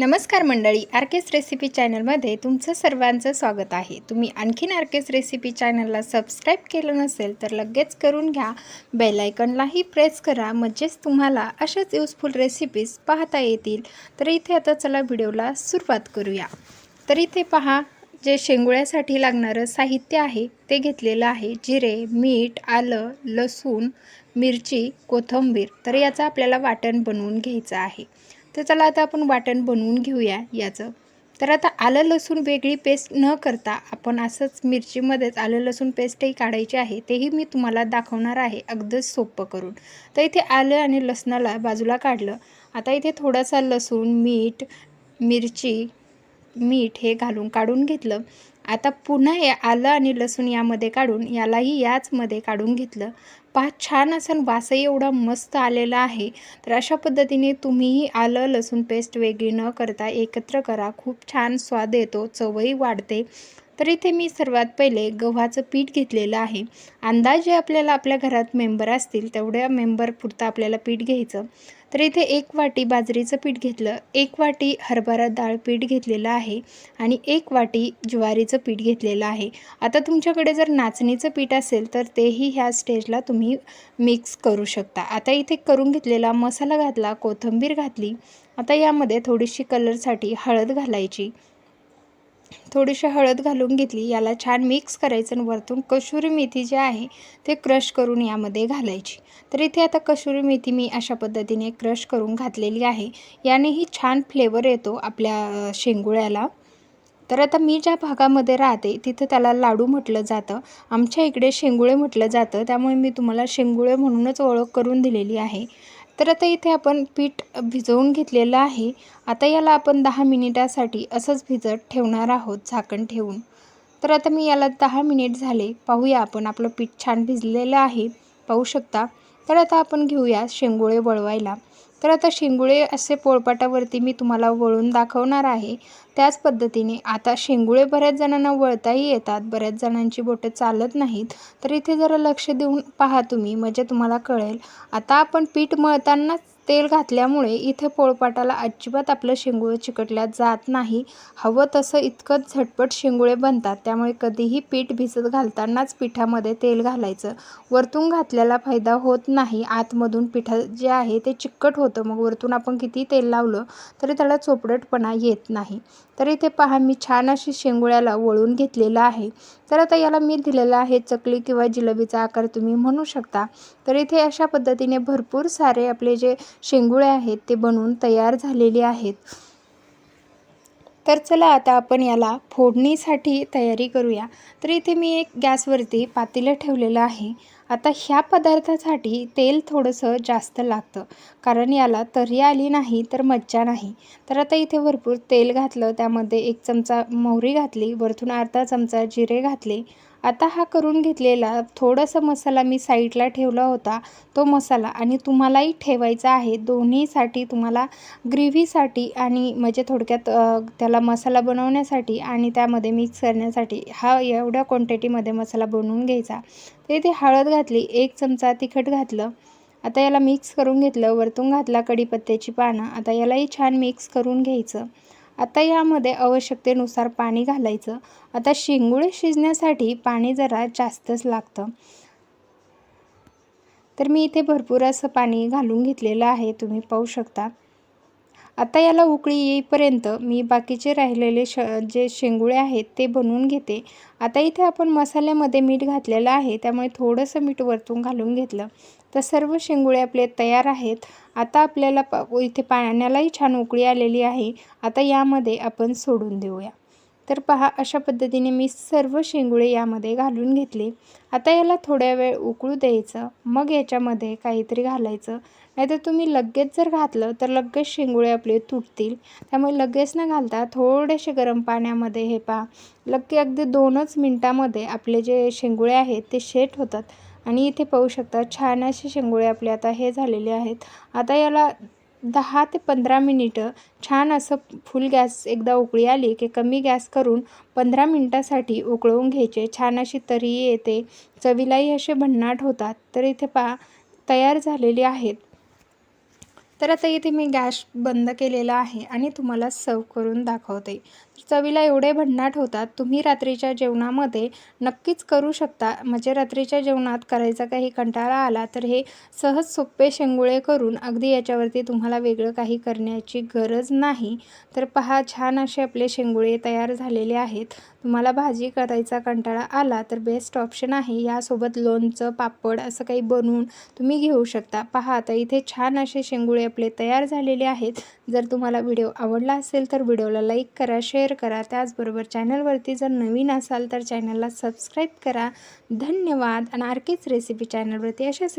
नमस्कार मंडळी आरकेस रेसिपी चॅनलमध्ये तुमचं सर्वांचं स्वागत आहे. तुम्ही आणखीन आरकेस रेसिपी चॅनलला सबस्क्राईब केलं नसेल तर लगेच करून घ्या. बेलायकनलाही प्रेस करा म्हणजेच तुम्हाला अशाच युजफुल रेसिपीज पाहता येतील. तर इथे आता चला व्हिडिओला सुरुवात करूया. तर इथे पहा जे शेंगुळ्यासाठी लागणारं साहित्य आहे ते घेतलेलं आहे. जिरे मीठ आलं लसूण मिरची कोथिंबीर. तर याचं आपल्याला वाटण बनवून घ्यायचं आहे. तर चला आता आपण वाटण बनवून घेऊया याचं. तर आता आलं लसूण वेगळी पेस्ट न करता आपण असंच मिरचीमध्येच आलं लसूण पेस्टही काढायची आहे तेही मी तुम्हाला दाखवणार आहे अगदीच सोपं करून. तर इथे आलं आणि लसणाला बाजूला काढलं. आता इथे थोडासा लसूण मीठ मिरची मीठ हे घालून काढून घेतलं. आता पुन्हा हे आलं आणि लसूण यामध्ये काढून यालाही याचमध्ये काढून घेतलं. पहा छान असं वासही एवढा मस्त आलेला आहे. तर अशा पद्धतीने तुम्हीही आलं लसूण पेस्ट वेगळी न करता एकत्र करा. खूप छान स्वाद येतो चवही वाढते. तर इथे मी सर्वात पहिले गव्हाचं पीठ घेतलेलं आहे. अंदाजे आपल्याला आपल्या घरात मेंबर असतील तेवढ्या मेंबरपुरतं आपल्याला पीठ घ्यायचं. तर इथे एक वाटी बाजरीचं पीठ घेतलं. एक वाटी हरभरा डाळ पीठ घेतलेलं आहे आणि एक वाटी ज्वारीचं पीठ घेतलेलं आहे. आता तुमच्याकडे जर नाचणीचं पीठ असेल तर तेही ह्या स्टेजला तुम्ही मिक्स करू शकता. आता इथे करून घेतलेला मसाला घातला कोथिंबीर घातली. आता यामध्ये थोडीशी कलरसाठी हळद घालायची. थोडीशी हळद घालून घेतली. याला छान मिक्स करायचं आणि वरतून कसुरी मेथी जी आहे ते क्रश करून यामध्ये घालायची. तर इथे आता कसुरी मेथी मी अशा पद्धतीने क्रश करून घातलेली आहे. यानेही छान फ्लेवर येतो आपल्या शेंगुळ्याला. तर आता मी ज्या भागामध्ये राहते तिथं त्याला लाडू म्हटलं जातं. आमच्या इकडे शेंगुळे म्हटलं जातं. त्यामुळे मी तुम्हाला शेंगुळे म्हणूनच ओळख करून दिलेली आहे. तर आता इथे आपण पीठ भिजवून घेतलेलं आहे. आता याला आपण दहा मिनिटासाठी असंच भिजत ठेवणार आहोत झाकण ठेवून. तर आता मी याला दहा मिनिट झाले. पाहूया आपण आपलं पीठ छान भिजलेलं आहे. पाहू शकता. तर आता आपण घेऊया शेंगोळे वळवायला. तर आता शेंगुळे असे पोळपाटावरती मी तुम्हाला वळून दाखवणार आहे. त्याच पद्धतीने आता शेंगुळे बऱ्याच जणांना वळताही येतात. बऱ्याच जणांची बोटं चालत नाहीत. तर इथे जरा लक्ष देऊन पहा तुम्ही. म्हणजे तुम्हाला कळेल. आता आपण पीठ मळतानाच तेल घातल्यामुळे इथे पोळपाटाला अजिबात आपलं शेंगुळं चिकटल्या जात नाही. हवं तसं इतकंच झटपट शेंगुळे बनतात त्यामुळे कधीही पीठ भिजत घालतानाच पिठामध्ये तेल घालायचं. वरतून घातल्याला फायदा होत नाही आतमधून पिठा जे आहे ते चिकट होतं मग वरतून आपण किती तेल लावलं तरी त्याला चोपडटपणा येत नाही. तर इथे पहा मी छान अशी शेंगुळ्याला वळून घेतलेलं आहे. तर आता याला मी दिलेला आहे चकली किंवा जिलेबीचा आकार तुम्ही म्हणू शकता. तर इथे अशा पद्धतीने भरपूर सारे आपले जे शेंगुळे आहेत ते बनवून तयार झालेले आहेत. तर चला आता आपण याला फोडणीसाठी तयारी करूया. तर इथे मी एक गॅसवरती पातेलं ठेवलेलं आहे. आता ह्या पदार्थासाठी तेल थोडंसं जास्त लागतं. कारण याला तर्री आली नाही तर मज्जा नाही. तर आता इथे भरपूर तेल घातलं. त्यामध्ये एक चमचा मोहरी घातली. वरतून अर्धा चमचा जिरे घातले. आता हा करून घेतलेला थोडासा मसाला मी साईडला ठेवला होता तो मसाला. आणि तुम्हालाही ठेवायचा आहे. दोन्हीसाठी तुम्हाला ग्रेव्हीसाठी आणि म्हणजे थोडक्यात त्याला मसाला बनवण्यासाठी आणि त्यामध्ये मिक्स करण्यासाठी हा एवढ्या क्वांटिटीमध्ये मसाला बनवून घ्यायचा. तर इथे हळद घातली एक चमचा तिखट घातलं. आता याला मिक्स करून घेतलं वरतून घातला कढीपत्त्याची पानं. आता यालाही छान मिक्स करून घ्यायचं. आता यामध्ये आवश्यकतेनुसार पाणी घालायचं. आता शेंगुळे शिजण्यासाठी पाणी जरा जास्तच लागतं. तर मी इथे भरपूर असं पाणी घालून घेतलेलं आहे. तुम्ही पाहू शकता. आता याला उकळी येईपर्यंत मी बाकीचे राहिलेले श जे शेंगुळे आहेत ते बनवून घेते. आता इथे आपण मसाल्यामध्ये मीठ घातलेलं आहे त्यामुळे थोडंसं मीठ वरतून घालून घेतलं. तर सर्व शेंगुळे आपले तयार आहेत. आता आपल्याला प इथे पाण्यालाही छान उकळी आलेली आहे. आता यामध्ये आपण सोडून देऊया. तर पहा अशा पद्धतीने मी सर्व शेंगुळे यामध्ये घालून घेतले. आता याला थोड्या वेळ उकळू द्यायचं. मग याच्यामध्ये काहीतरी घालायचं. नाहीतर तुम्ही लगेच जर घातलं तर लगेच शेंगुळे आपले तुटतील. त्यामुळे लगेच न घालता थोडेसे गरम पाण्यामध्ये हे पहा लगे अगदी दोनच मिनटामध्ये आपले जे शेंगुळे आहेत ते शेट होतात. आणि इथे पाहू शकता छान असे शेंगोळे आपले आता हे झालेले आहेत. आता याला दहा ते पंधरा मिनिटं छान असं फुल गॅस एकदा उकळी आली की कमी गॅस करून पंधरा मिनटासाठी उकळवून घ्यायचे. छान अशी तरी येते. चवीलाही असे भन्नाट होतात. तर इथे पहा तयार झालेले आहेत. तर आता इथे मी गॅस बंद केलेला आहे आणि तुम्हाला सर्व करून दाखवते. चवीला एवढे भन्नाट होतात तुम्ही रात्रीच्या जेवणामध्ये नक्कीच करू शकता. म्हणजे रात्रीच्या जेवणात करायचा काही कंटाळा आला तर हे सहज सोपे शेंगुळे करून अगदी याच्यावरती तुम्हाला वेगळं काही करण्याची गरज नाही. तर पहा छान असे आपले शेंगुळे तयार झालेले आहेत. तुम्हाला भाजी करायचा कंटाळा आला तर बेस्ट ऑप्शन आहे. यासोबत लोणचं पापड असं काही बनवून तुम्ही घेऊ शकता. पहा आता इथे छान असे शेंगुळे आपले तयार झालेले आहेत. जर तुम्हाला व्हिडिओ आवडला असेल तर व्हिडिओला लाईक करा शेअर करा. त्याचबरोबर चॅनलवरती जर नवीन असाल तर चॅनलला सबस्क्राईब करा. धन्यवाद. आणि आरकेच रेसिपी चॅनलवरती अशाच रेसिपी